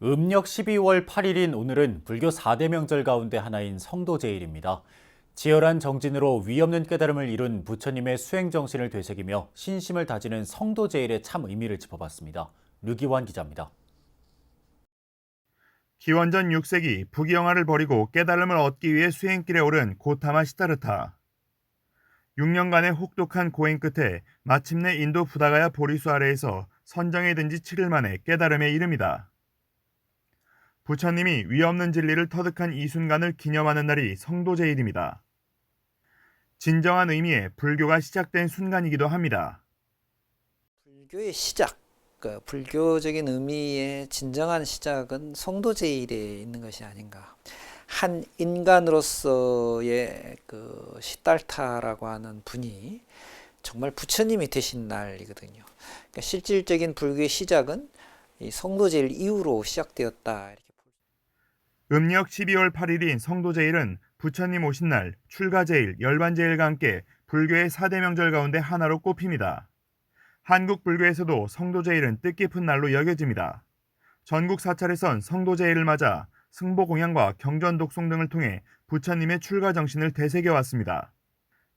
음력 12월 8일인 오늘은 불교 4대 명절 가운데 하나인 성도제일입니다. 치열한 정진으로 위없는 깨달음을 이룬 부처님의 수행 정신을 되새기며 신심을 다지는 성도제일의 참 의미를 짚어봤습니다. 류기환 기자입니다. 기원전 6세기 부귀영화를 버리고 깨달음을 얻기 위해 수행길에 오른 고타마 시타르타. 6년간의 혹독한 고행 끝에 마침내 인도 부다가야 보리수 아래에서 선정에 든지 7일 만에 깨달음에 이릅니다. 부처님이 위없는 진리를 터득한 이 순간을 기념하는 날이 성도제일입니다. 진정한 의미의 불교가 시작된 순간이기도 합니다. 불교의 시작, 그 불교적인 의미의 진정한 시작은 성도제일에 있는 것이 아닌가. 한 인간으로서의 그 시달타라고 하는 분이 정말 부처님이 되신 날이거든요. 그러니까 실질적인 불교의 시작은 이 성도제일 이후로 시작되었다. 음력 12월 8일인 성도제일은 부처님 오신 날 출가제일, 열반제일과 함께 불교의 4대 명절 가운데 하나로 꼽힙니다. 한국 불교에서도 성도제일은 뜻깊은 날로 여겨집니다. 전국 사찰에선 성도제일을 맞아 승보 공양과 경전 독송 등을 통해 부처님의 출가 정신을 되새겨 왔습니다.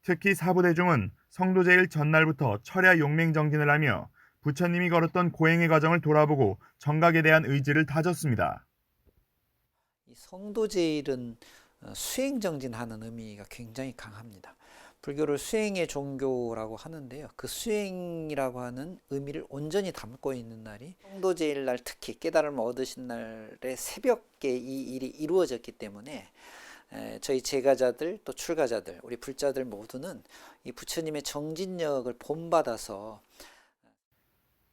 특히 사부대중은 성도제일 전날부터 철야 용맹 정진을 하며 부처님이 걸었던 고행의 과정을 돌아보고 정각에 대한 의지를 다졌습니다. 이 성도제일은 어, 수행정진하는 의미가 굉장히 강합니다. 불교를 수행의 종교라고 하는데요. 그 수행이라고 하는 의미를 온전히 담고 있는 날이 성도제일 날 특히 깨달음을 얻으신 날의 새벽에 이 일이 이루어졌기 때문에 에, 저희 제가자들 또 출가자들 우리 불자들 모두는 이 부처님의 정진력을 본받아서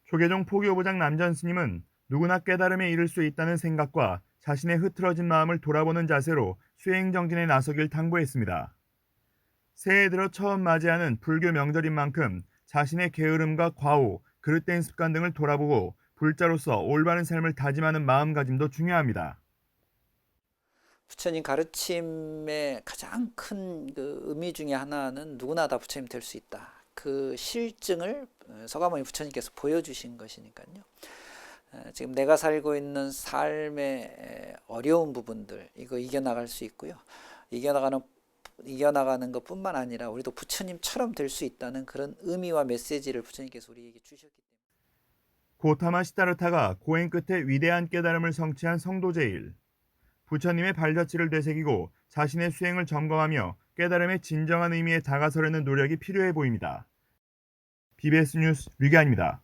조계종 포교부장 남전 스님은 누구나 깨달음에 이를 수 있다는 생각과 자신의 흐트러진 마음을 돌아보는 자세로 수행 정진에 나서길 당부했습니다. 새해 들어 처음 맞이하는 불교 명절인 만큼 자신의 게으름과 과오, 그릇된 습관 등을 돌아보고 불자로서 올바른 삶을 다짐하는 마음가짐도 중요합니다. 부처님 가르침의 가장 큰 그 의미 중에 하나는 누구나 다 부처님 될 수 있다. 그 실증을 어, 서가모니 부처님께서 보여주신 것이니까요. 어, 지금 내가 살고 있는 삶의 에, 어려운 부분들 이거 이겨나갈 수 있고요. 이겨나가는 이겨나가는 것뿐만 아니라 우리도 부처님처럼 될 수 있다는 그런 의미와 메시지를 부처님께서 우리에게 주셨기 때문에. 고타마 시타르타가 고행 끝에 위대한 깨달음을 성취한 성도제일. 부처님의 발자취를 되새기고 자신의 수행을 점검하며 깨달음의 진정한 의미에 다가서려는 노력이 필요해 보입니다. BBS 뉴스 류기아입니다.